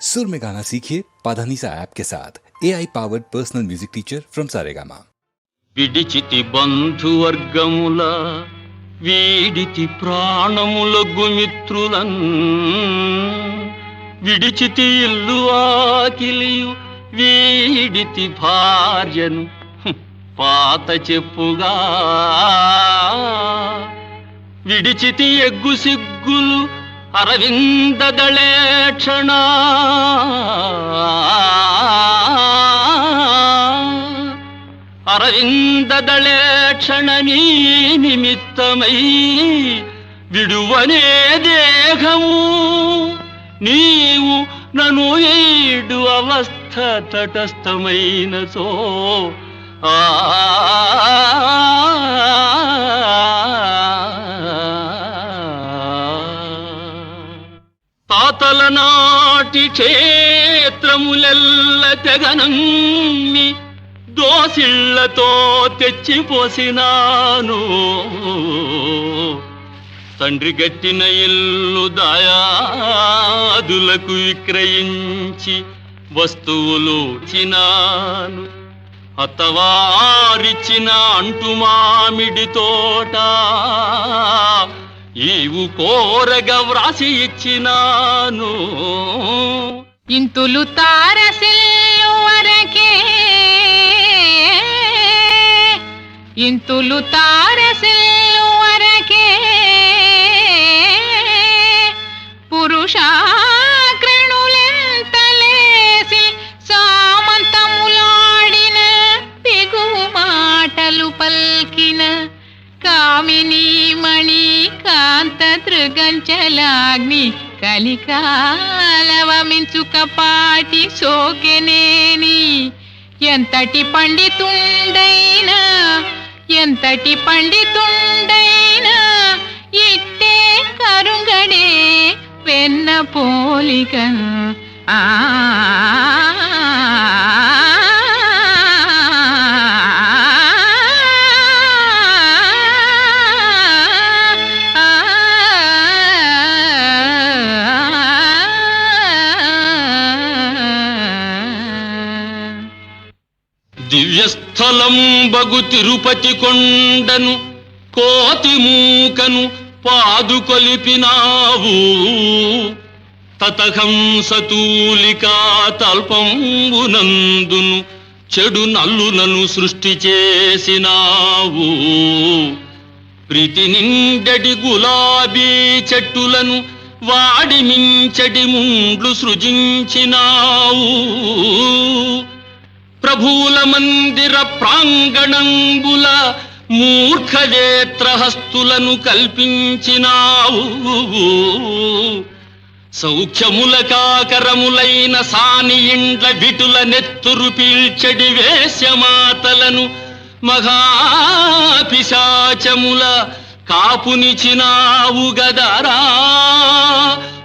सुर में गाना सीखिए पाधानीसा ऐप के साथ A I powered personal music teacher from Saregama విడిచితి బంధువర్గముల వీడితి ప్రాణముల గుమిత్రులన్ విడిచితి ఇల్లు ఆకిలియు వీడితి భార్యను హుం, పాత చెప్పుగా విడిచితి ఎగ్గు సిగ్గులు అరవిందదళేక్షణ అరవిందదళే క్షణమీ నిమిత్తమై విడువనే దేహము. నీవు నను ఏడు అవస్థ తటస్థమైనతో ఆ తాతల నాటి క్షేత్రములెల్ల తెగనమ్మి దోసిళ్ళతో తెచ్చిపోసినాను తండ్రి గట్టిన ఇల్లు దాయాదులకు విక్రయించి వస్తువులు చినాను అత్తవారిచ్చిన అంటు మామిడి తోట ఈవు కోరగ వ్రాసి ఇచ్చినాను. ఇంతులు తారసిల్లు వరకే. ఇంతులు తారసిల్లు కామిని మణి కాంత తృగంచలాగ్ని కలికాలవమించు కపాటి సోకెనేని ఎంతటి పండితుండైనా ఎంతటి పండితుండైనా ఇట్టే కరుంగడే వెన్న పోలిక. ఆ దివ్యస్థలం బగు తిరుపతి కొండను కోతి మూకను పాదుకొలిపినావు. తతహంసతూలికా తల్పంబునందును చెడు నల్లులను సృష్టి చేసినావు. ప్రీతి నిండటి గులాబీ చెట్టులను వాడి మించటి ముండ్లు సృజించినావు. ప్రభువుల మందిర ప్రాంగణంబుల మూర్ఖజేత్రహస్తులను కల్పించినావు. సౌఖ్యముల కాకరములైన సాని ఇండ్ల విటుల నెత్తురు పీల్చడి వేశ్యమాతలను మహాపిశాచముల కాపునిచినావు గదరా.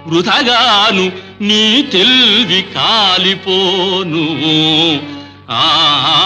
వృధగాను నీ తెల్వి కాలిపోను. 啊。